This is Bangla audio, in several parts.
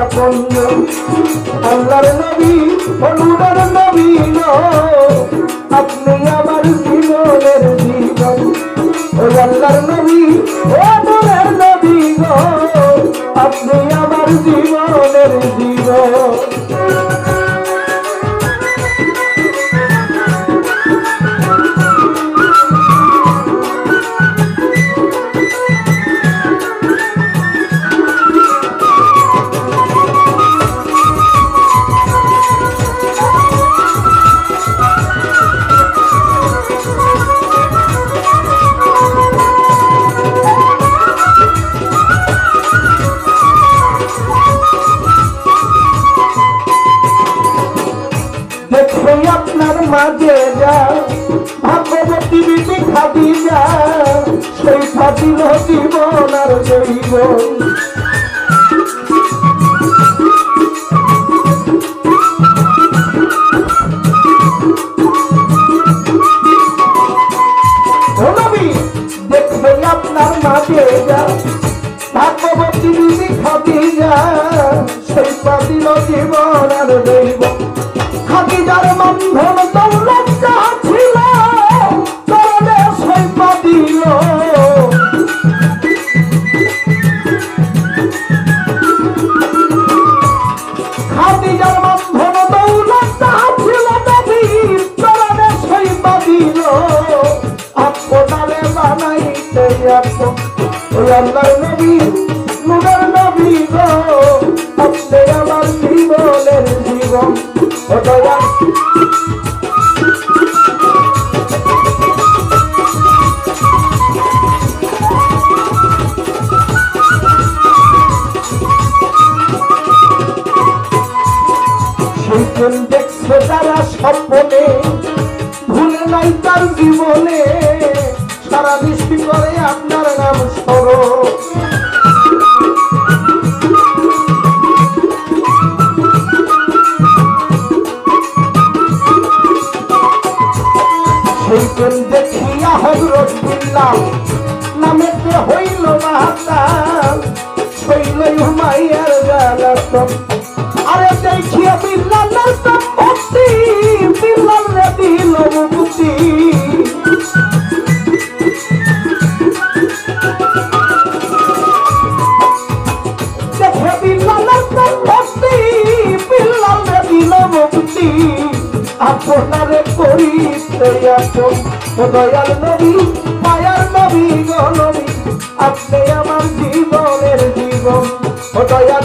উম্মতের আপন আল্লাহর আপনি আমার জীবনের জীবন। খাদিল জীবন আর জৈব আপনার মাঝে যা। ভাগ্যবতী খাদি যা আপন ওই আল্লাহর নবী নুরের নবী গো আপনি আমার সেইদিন তারা স্বপ্নে, ভুলে নাই তার জীবনে। সারা দৃষ্টি করে, আপনার নাম স্মরণ। সেইদিন দেখিয়া হজরত বিল্লাল নামেতে হইল মাতাল গালাতন আরে দেখিয়া বিল্লালের করিতে ও দয়াল নবী মায়ার নবী গো আপনি আমার জীবনের জীবন। ও দয়াল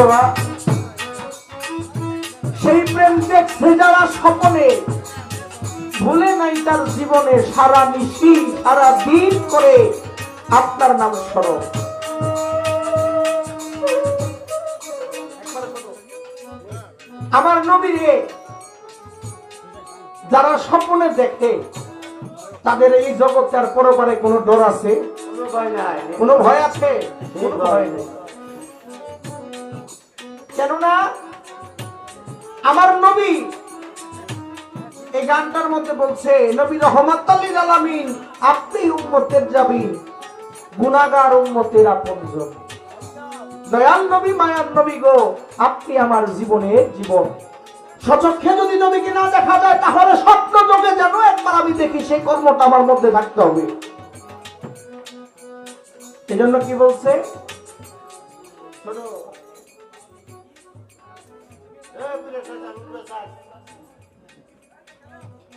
বন্ধুরা সেই প্রেম দেখছে যারা স্বপনে ভুলে নাই তার জীবনে সারা নিশি সারা দিন করে আপনার নাম স্মরণ। আমার নবীরে যারা স্বপ্নে দেখে তাদের এই জগৎ তার পরে কোনো ডর আছে? কোনো ভয় আছে? কোনো ভয় নেই। কেননা আমার নবী এই গানটার মধ্যে বলছে, নবী রহমত আলামিন, আপনি উম্মতের যাবিন গুনাগার উম্মতের আপনজন দয়াল নবী, মায়ার নবী গো, আপনি আমার জীবনের জীবন। সচক্ষে যদি নবীকে না দেখা যায়, তাহলে স্বপ্ন যোগে যেন একবার আমি দেখি সেই কর্মটা আমার মধ্যে থাকতে হবে। এজন্য কি বলছে?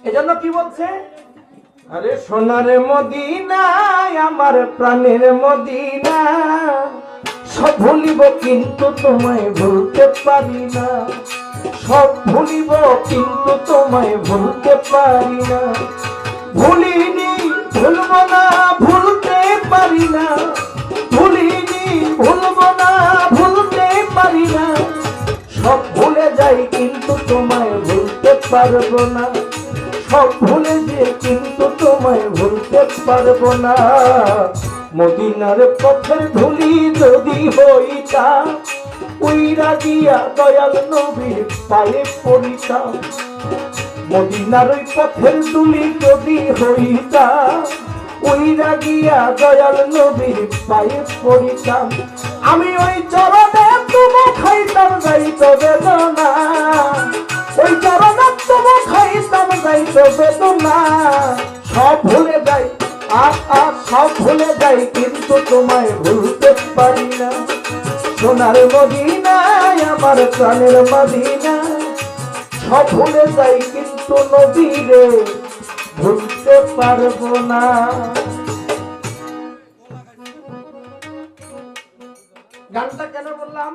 এজন্য কি বলছে? আরে সোনার মদিনায়, আমার প্রাণের মদিনা। সব ভুলিব কিন্তু তোমায় ভুলতে পারি না। সব ভুলিব কিন্তু তোমায় ভুলতে পারি না। ভুলিনি, ভুলব না, ভুলতে পারি না। তোমায় ভুলতে পারব না। সব ভুলে যে কিন্তু তোমায় ভুলতে পারব না। মদিনার পথের ধুলি যদি হইতা উইরা গিয়া দয়াল নবীর পায়ে পড়িতাম। মদিনার ওই পথের ধুলি যদি হইতা উইরা গিয়া দয়াল নবীর পায়ে পড়িতাম। আমি ওই চরণে তুমি খাইতাম যাইত বেদনা। ভুলে যাই ভুলে যাই, কিন্তু তোমায় ভুলতে পারি না। সোনার মদিনায়, আমার প্রাণের মদিনা সব ভুলে যাই, কিন্তু নদীরে ভুলতে পারব না। গানটা কেন বললাম?